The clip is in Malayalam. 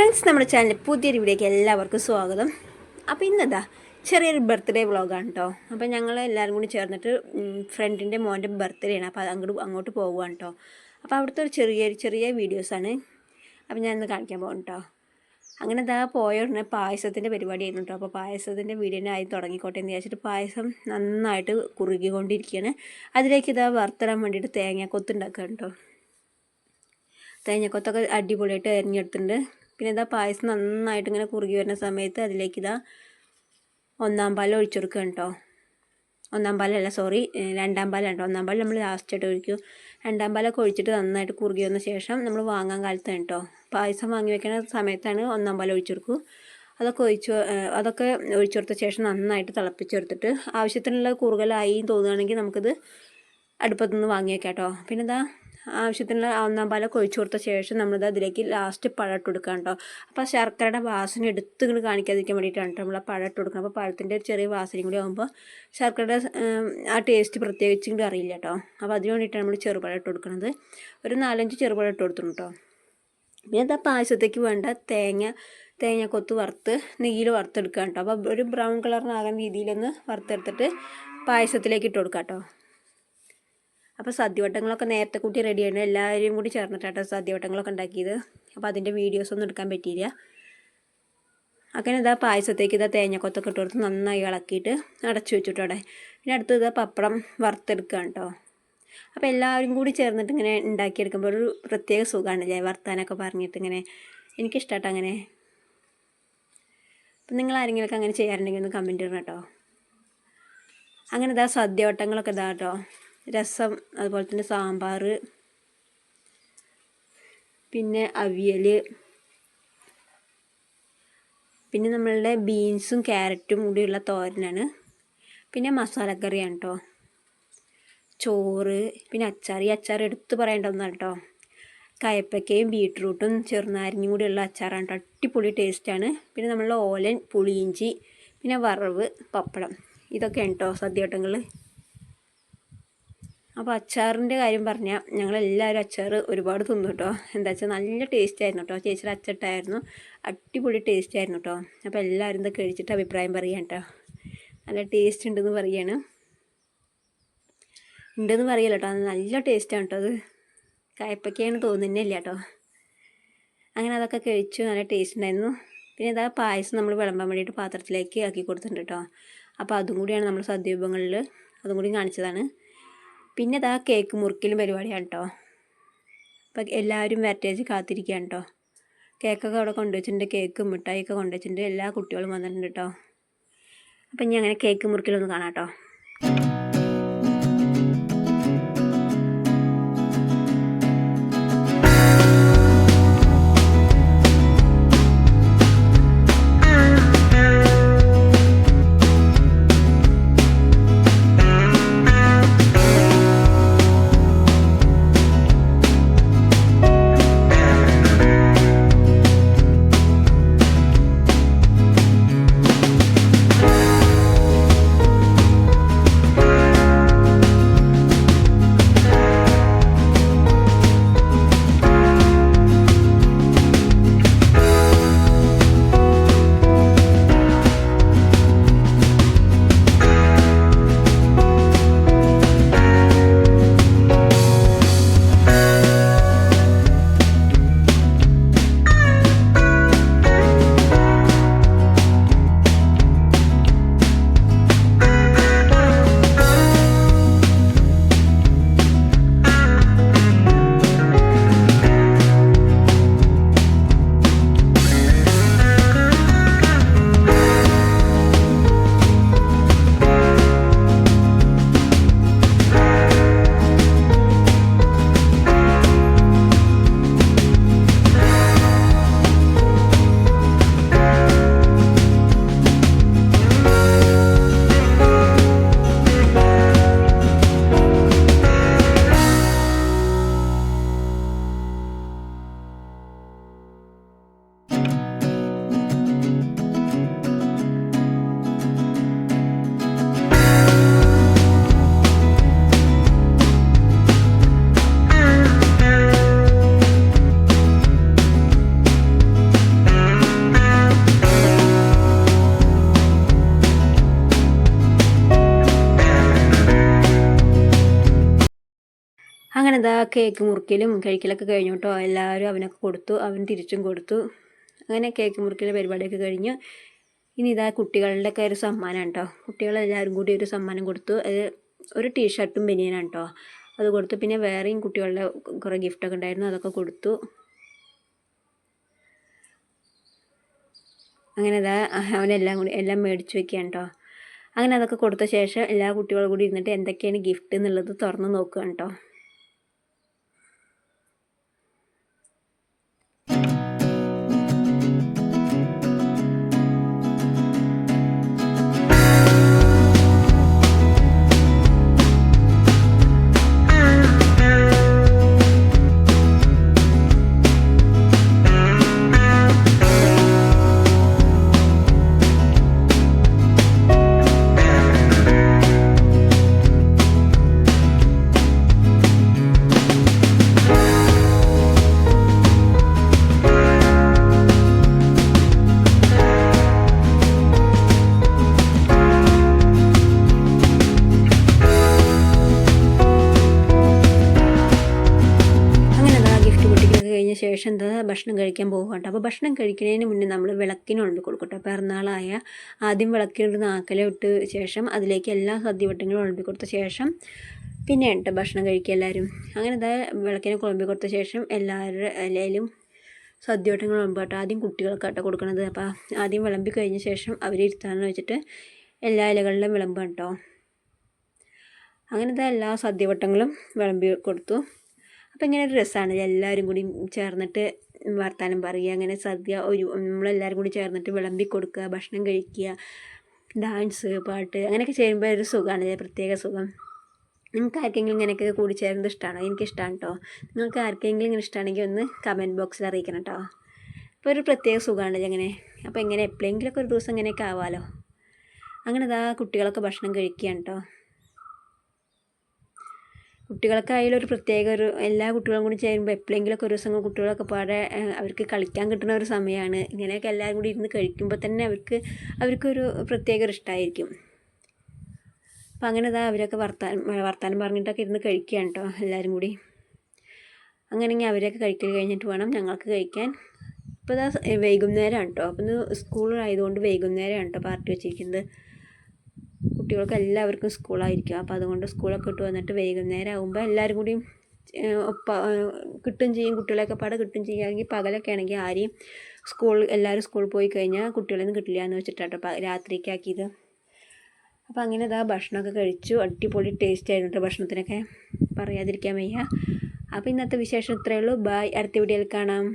ഫ്രണ്ട്സ് നമ്മുടെ ചാനലിൽ പുതിയൊരു വീഡിയോയ്ക്ക് എല്ലാവർക്കും സ്വാഗതം. അപ്പോൾ ഇന്നതാ ചെറിയൊരു ബർത്ത്ഡേ വ്ളോഗാണ് കേട്ടോ അപ്പോൾ ഞങ്ങൾ എല്ലാവരും കൂടി ചേർന്നിട്ട് ഫ്രണ്ടിന്റെ മോന്റെ ബർത്ത്ഡേ ആണ്. അപ്പോൾ അങ്ങോട്ട് അങ്ങോട്ട് പോവുകയാണ് കേട്ടോ അപ്പോൾ അവിടുത്തെ ഒരു ചെറിയ ചെറിയ വീഡിയോസാണ് അപ്പോൾ ഞാൻ കാണിക്കാൻ പോകും കേട്ടോ അങ്ങനെ ഇതാ പോയ ഉടനെ പായസത്തിന്റെ പരിപാടിയായിരുന്നു കേട്ടോ അപ്പോൾ പായസത്തിന്റെ വീഡിയോനെ ആയി തുടങ്ങിക്കോട്ടെ എന്ന് വിചാരിച്ചിട്ട് പായസം നന്നായിട്ട് കുറുകിക്കൊണ്ടിരിക്കുകയാണ് അതിലേക്ക് ഇതാ വറുത്തിടാൻ വേണ്ടിയിട്ട് തേങ്ങാക്കൊത്ത് ഉണ്ടാക്കുക കേട്ടോ തേങ്ങക്കൊത്തൊക്കെ അടിപൊളിയായിട്ട് അരിഞ്ഞെടുത്തിട്ടുണ്ട്. പിന്നെ ഇതാ പായസം നന്നായിട്ട് ഇങ്ങനെ കുറുകി വരുന്ന സമയത്ത് അതിലേക്ക് ഇതാ ഒന്നാം പാൽ ഒഴിച്ചെടുക്കുക കേട്ടോ. ഒന്നാം പാലല്ല സോറി രണ്ടാം പാലാണ് കേട്ടോ. ഒന്നാം പാൽ നമ്മൾ ലാസ്റ്റായിട്ട് ഒഴിക്കും. രണ്ടാം പാലൊക്കെ ഒഴിച്ചിട്ട് നന്നായിട്ട് കുറുകി വന്ന ശേഷം നമ്മൾ വാങ്ങാൻ കാലത്താണ് കേട്ടോ. പായസം വാങ്ങി വെക്കുന്ന സമയത്താണ് ഒന്നാം പാൽ ഒഴിച്ചെടുക്കൂ അതൊക്കെ ഒഴിച്ച് അതൊക്കെ ഒഴിച്ചെടുത്ത ശേഷം നന്നായിട്ട് തിളപ്പിച്ചെടുത്തിട്ട് ആവശ്യത്തിനുള്ള കുറുകലായി തോന്നുകയാണെങ്കിൽ നമുക്കിത് അടുപ്പത്തുനിന്ന് വാങ്ങിയേക്കാം കേട്ടോ. പിന്നെ ആവശ്യത്തിനുള്ള ഒന്നാം പാലൊക്കെ ഒഴിച്ചു കൊടുത്ത ശേഷം നമ്മളിത് അതിലേക്ക് ലാസ്റ്റ് പഴം ഇട്ട് കൊടുക്കാം കേട്ടോ. അപ്പോൾ ശർക്കരയുടെ വാസന എടുത്ത് ഇങ്ങനെ കാണിക്കാതിരിക്കാൻ വേണ്ടിയിട്ടാണ് നമ്മൾ ആ ഇട്ട് കൊടുക്കുന്നത്. അപ്പോൾ പഴത്തിന്റെ ചെറിയ വാസനയും കൂടി ആകുമ്പോൾ ശർക്കരയുടെ ആ ടേസ്റ്റ് പ്രത്യേകിച്ച് ഇങ്ങോട്ട് അറിയില്ല കേട്ടോ. അപ്പോൾ അതിന് വേണ്ടിയിട്ടാണ് നമ്മൾ ചെറുപഴം ഇട്ട് കൊടുക്കുന്നത്. ഒരു നാലഞ്ച് ചെറുപഴം ഇട്ട് കൊടുത്തിട്ടുണ്ട് കേട്ടോ. പിന്നെ എന്താ പായസത്തേക്ക് വേണ്ട തേങ്ങ തേങ്ങ കൊത്ത് വറുത്ത് നെയ്യിൽ വറുത്തെടുക്കുക കേട്ടോ. അപ്പോൾ ഒരു ബ്രൗൺ കളറിനാകാൻ രീതിയിലൊന്ന് വറുത്തെടുത്തിട്ട് പായസത്തിലേക്ക് ഇട്ട് കൊടുക്കാം കേട്ടോ. അപ്പോൾ സദ്യവട്ടങ്ങളൊക്കെ നേരത്തെ കൂട്ടി റെഡിയാണ് എല്ലാവരും കൂടി ചേർന്നിട്ടാട്ടോ സദ്യവട്ടങ്ങളൊക്കെ ഉണ്ടാക്കിയത്. അപ്പോൾ അതിന്റെ വീഡിയോസ് ഒന്നും എടുക്കാൻ പറ്റിയില്ല. അങ്ങനെ ഇതാ പായസത്തേക്ക് ഇതാ തേങ്ങക്കൊത്തൊക്കെ ഇട്ട് കൊടുത്ത് നന്നായി ഇളക്കിയിട്ട് അടച്ചു വെച്ചിട്ടോടെ പിന്നെ അടുത്ത് ഇതാ പപ്പടം വറുത്തെടുക്കുക കേട്ടോ അപ്പോൾ എല്ലാവരും കൂടി ചേർന്നിട്ട് ഇങ്ങനെ ഉണ്ടാക്കിയെടുക്കുമ്പോൾ ഒരു പ്രത്യേക സുഖമാണല്ലേ വർത്താനൊക്കെ പറഞ്ഞിട്ട് ഇങ്ങനെ എനിക്കിഷ്ടമാട്ടോ അങ്ങനെ. അപ്പം നിങ്ങൾ ആരെങ്കിലുമൊക്കെ അങ്ങനെ ചെയ്യാറുണ്ടെങ്കിൽ ഒന്ന് കമന്റ് ഇടണം കേട്ടോ അങ്ങനെ ഇതാ സദ്യവട്ടങ്ങളൊക്കെ ഇതാ കേട്ടോ രസം അതുപോലെ തന്നെ സാമ്പാർ പിന്നെ അവിയൽ പിന്നെ നമ്മളുടെ ബീൻസും ക്യാരറ്റും കൂടിയുള്ള തോരനാണ്. പിന്നെ മസാലക്കറിയാണ് കേട്ടോ ചോറ് പിന്നെ അച്ചാർ ഈ അച്ചാർ എടുത്ത് പറയേണ്ട ഒന്നാണ് കേട്ടോ കയപ്പക്കയും ബീട്രൂട്ടും ചെറുനാരങ്ങയും കൂടിയുള്ള അച്ചാറാണ് കേട്ടോ അടിപൊളി ടേസ്റ്റാണ് പിന്നെ നമ്മളുടെ ഓലൻ പുളിയിഞ്ചി പിന്നെ വറവ് പപ്പടം. ഇതൊക്കെയാണ് കേട്ടോ സദ്യവട്ടങ്ങളിൽ അപ്പോൾ അച്ചാറിന്റെ കാര്യം പറഞ്ഞാൽ ഞങ്ങളെല്ലാവരും അച്ചാർ ഒരുപാട് തിന്നു കേട്ടോ എന്താ വെച്ചാൽ നല്ല ടേസ്റ്റ് ആയിരുന്നു കേട്ടോ ചേച്ചിയുടെ അച്ചട്ടായിരുന്നു. അടിപൊളി ടേസ്റ്റ് ആയിരുന്നു കേട്ടോ അപ്പോൾ എല്ലാവരും ഇതൊക്കെ കഴിച്ചിട്ട് അഭിപ്രായം പറയാം കേട്ടോ നല്ല ടേസ്റ്റ് ഉണ്ടെന്ന് പറയാണ്. ഉണ്ടെന്ന് പറയല്ലോ കേട്ടോ നല്ല ടേസ്റ്റാണ് കേട്ടോ അത്. കയപ്പയ്ക്കാണ് തോന്നുന്നില്ല കേട്ടോ അങ്ങനെ അതൊക്കെ കഴിച്ചു നല്ല ടേസ്റ്റ് ഉണ്ടായിരുന്നു. പിന്നെ ഇതാ പായസം നമ്മൾ വിളമ്പാൻ വേണ്ടിയിട്ട് പാത്രത്തിലേക്ക് ആക്കി കൊടുത്തിട്ടുണ്ട് കേട്ടോ അപ്പോൾ അതും കൂടിയാണ് നമ്മൾ സദ്യ അതും കൂടി കാണിച്ചതാണ്. പിന്നെ ഇതാ കേക്ക് മുറിക്കലും പരിപാടിയാണ് കേട്ടോ അപ്പം എല്ലാവരും വരട്ടേജ് കാത്തിരിക്കുകയാണ് കേട്ടോ കേക്കൊക്കെ അവിടെ കൊണ്ടുവച്ചിട്ടുണ്ട് കേക്ക് മിഠായിയൊക്കെ കൊണ്ടുവച്ചിട്ടുണ്ട് എല്ലാ കുട്ടികളും വന്നിട്ടുണ്ട് കേട്ടോ അപ്പം ഇനി അങ്ങനെ കേക്ക് മുറിക്കലൊന്ന് കാണാം കേട്ടോ ഇതാ കേക്ക് മുറിക്കലും കഴിക്കലൊക്കെ കഴിഞ്ഞു കേട്ടോ എല്ലാവരും അവനൊക്കെ കൊടുത്തു. അവൻ തിരിച്ചും കൊടുത്തു. അങ്ങനെ കേക്ക് മുറിക്കൽ പരിപാടിയൊക്കെ കഴിഞ്ഞ്. ഇനി ഇതാ കുട്ടികളുടെ ഒക്കെ ഒരു സമ്മാനം കേട്ടോ കുട്ടികളെല്ലാവരും കൂടി ഒരു സമ്മാനം കൊടുത്തു. അത് ഒരു ടീഷർട്ടും ബനിയനാണ് കേട്ടോ അത് കൊടുത്തു. പിന്നെ വേറെയും കുട്ടികളുടെ കുറേ ഗിഫ്റ്റൊക്കെ ഉണ്ടായിരുന്നു. അതൊക്കെ കൊടുത്തു. അങ്ങനെ ഇതാ അവനെല്ലാം കൂടി എല്ലാം മേടിച്ചു വെക്കുകയാണ് കേട്ടോ അങ്ങനെ അതൊക്കെ കൊടുത്ത ശേഷം എല്ലാ കുട്ടികളും കൂടി ഇരുന്നിട്ട് എന്തൊക്കെയാണ് ഗിഫ്റ്റ് എന്നുള്ളത് തുറന്ന് നോക്കുകയാണ് കേട്ടോ കഴിഞ്ഞ ശേഷം എന്താ ഭക്ഷണം കഴിക്കാൻ പോകും കേട്ടോ അപ്പോൾ ഭക്ഷണം കഴിക്കുന്നതിന് മുന്നേ നമ്മൾ വിളക്കിന് കൊടുക്കട്ടോ കൊടുക്കട്ടെ. പിറന്നാളായ ആദ്യം വിളക്കിനൊരു നാക്കല ഇട്ട് ശേഷം അതിലേക്ക് എല്ലാ സദ്യവട്ടങ്ങളും ഉണർത്തി കൊടുത്ത ശേഷം പിന്നെ കേട്ടോ ഭക്ഷണം കഴിക്കുക എല്ലാവരും. അങ്ങനെ എന്താ വിളക്കിനെ കുളമ്പി കൊടുത്ത ശേഷം എല്ലാവരുടെ സദ്യവട്ടങ്ങൾ വിളമ്പ് കേട്ടോ. ആദ്യം കുട്ടികൾക്ക് കേട്ടോ കൊടുക്കണത്. അപ്പോൾ ആദ്യം വിളമ്പി കഴിഞ്ഞ ശേഷം അവരെ ഇരുത്താന്ന് വെച്ചിട്ട് എല്ലാ ഇലകളിലും വിളമ്പ് കേട്ടോ അങ്ങനത്തെ എല്ലാ സദ്യവട്ടങ്ങളും വിളമ്പി കൊടുത്തു. അപ്പോൾ ഇങ്ങനെ ഒരു രസമാണ് എല്ലാവരും കൂടി ചേർന്നിട്ട് വർത്താനം പറയുക അങ്ങനെ സദ്യ ഒരു നമ്മളെല്ലാവരും കൂടി ചേർന്നിട്ട് വിളമ്പി കൊടുക്കുക ഭക്ഷണം കഴിക്കുക ഡാൻസ് പാട്ട് അങ്ങനെയൊക്കെ ചെയ്യുമ്പോൾ ഒരു സുഖമാണ് പ്രത്യേക സുഖം. നിങ്ങൾക്ക് ആർക്കെങ്കിലും ഇങ്ങനെയൊക്കെ കൂടി ചേരുന്നത് ഇഷ്ടമാണോ എനിക്കിഷ്ടമാണ് കേട്ടോ നിങ്ങൾക്ക് ആർക്കെങ്കിലും ഇങ്ങനെ ഇഷ്ടമാണെങ്കിൽ ഒന്ന് കമന്റ് ബോക്സിൽ അറിയിക്കണം കേട്ടോ അപ്പോൾ ഒരു പ്രത്യേക സുഖമാണ് അങ്ങനെ അപ്പോൾ ഇങ്ങനെ എപ്പോഴെങ്കിലുമൊക്കെ ഒരു ദിവസം ഇങ്ങനെയൊക്കെ ആവാമല്ലോ അങ്ങനെ ഇതാ കുട്ടികളൊക്കെ ഭക്ഷണം കഴിക്കുകയാണ് കേട്ടോ കുട്ടികളൊക്കെ ആയാലും ഒരു പ്രത്യേക ഒരു എല്ലാ കുട്ടികളും കൂടി ചേരുമ്പോൾ എപ്പോഴെങ്കിലുമൊക്കെ ഒരു ദിവസം കുട്ടികളൊക്കെ പാടെ അവർക്ക് കളിക്കാൻ കിട്ടുന്ന ഒരു സമയമാണ് ഇങ്ങനെയൊക്കെ എല്ലാവരും കൂടി ഇരുന്ന് കഴിക്കുമ്പോൾ തന്നെ അവർക്ക് അവർക്കൊരു പ്രത്യേക ഒരു ഇഷ്ടമായിരിക്കും അപ്പം അങ്ങനെ ഇതാ അവരൊക്കെ വർത്താനം വർത്താനം പറഞ്ഞിട്ടൊക്കെ ഇരുന്ന് കഴിക്കുകയാണ് കേട്ടോ എല്ലാവരും കൂടി. അങ്ങനെയെങ്കിൽ അവരൊക്കെ കഴിക്കൽ കഴിഞ്ഞിട്ട് വേണം ഞങ്ങൾക്ക് കഴിക്കാൻ. ഇപ്പോൾ ഇതാ വൈകുന്നേരമാണ് കേട്ടോ അപ്പം ഇന്ന് സ്കൂളിലായതുകൊണ്ട് വൈകുന്നേരമാണ് കേട്ടോ പാർട്ടി വെച്ചിരിക്കുന്നത്. കുട്ടികൾക്ക് എല്ലാവർക്കും സ്കൂളായിരിക്കും. അപ്പോൾ അതുകൊണ്ട് സ്കൂളൊക്കെ ഇട്ട് വന്നിട്ട് വൈകുന്നേരം ആകുമ്പോൾ എല്ലാവരും കൂടി കിട്ടും ചെയ്യും. കുട്ടികളെയൊക്കെ പാടെ കിട്ടും ചെയ്യുകയാണെങ്കിൽ പകലൊക്കെ ആണെങ്കിൽ ആരെയും സ്കൂൾ എല്ലാവരും സ്കൂളിൽ പോയി കഴിഞ്ഞാൽ കുട്ടികളൊന്നും കിട്ടില്ല എന്ന് വെച്ചിട്ടാട്ടോ കേട്ടോ രാത്രിക്കാക്കിയത് അപ്പോൾ അങ്ങനെ ഇതാ ഭക്ഷണമൊക്കെ കഴിച്ചു. അടിപൊളി ടേസ്റ്റ് ആയിരുന്നു കേട്ടോ ഭക്ഷണത്തിനൊക്കെ. പറയാതിരിക്കാൻ വയ്യ. അപ്പോൾ ഇന്നത്തെ വിശേഷം ഇത്രയേ ഉള്ളൂ. ബായ് അടുത്ത വീഡിയോയിൽ കാണാം.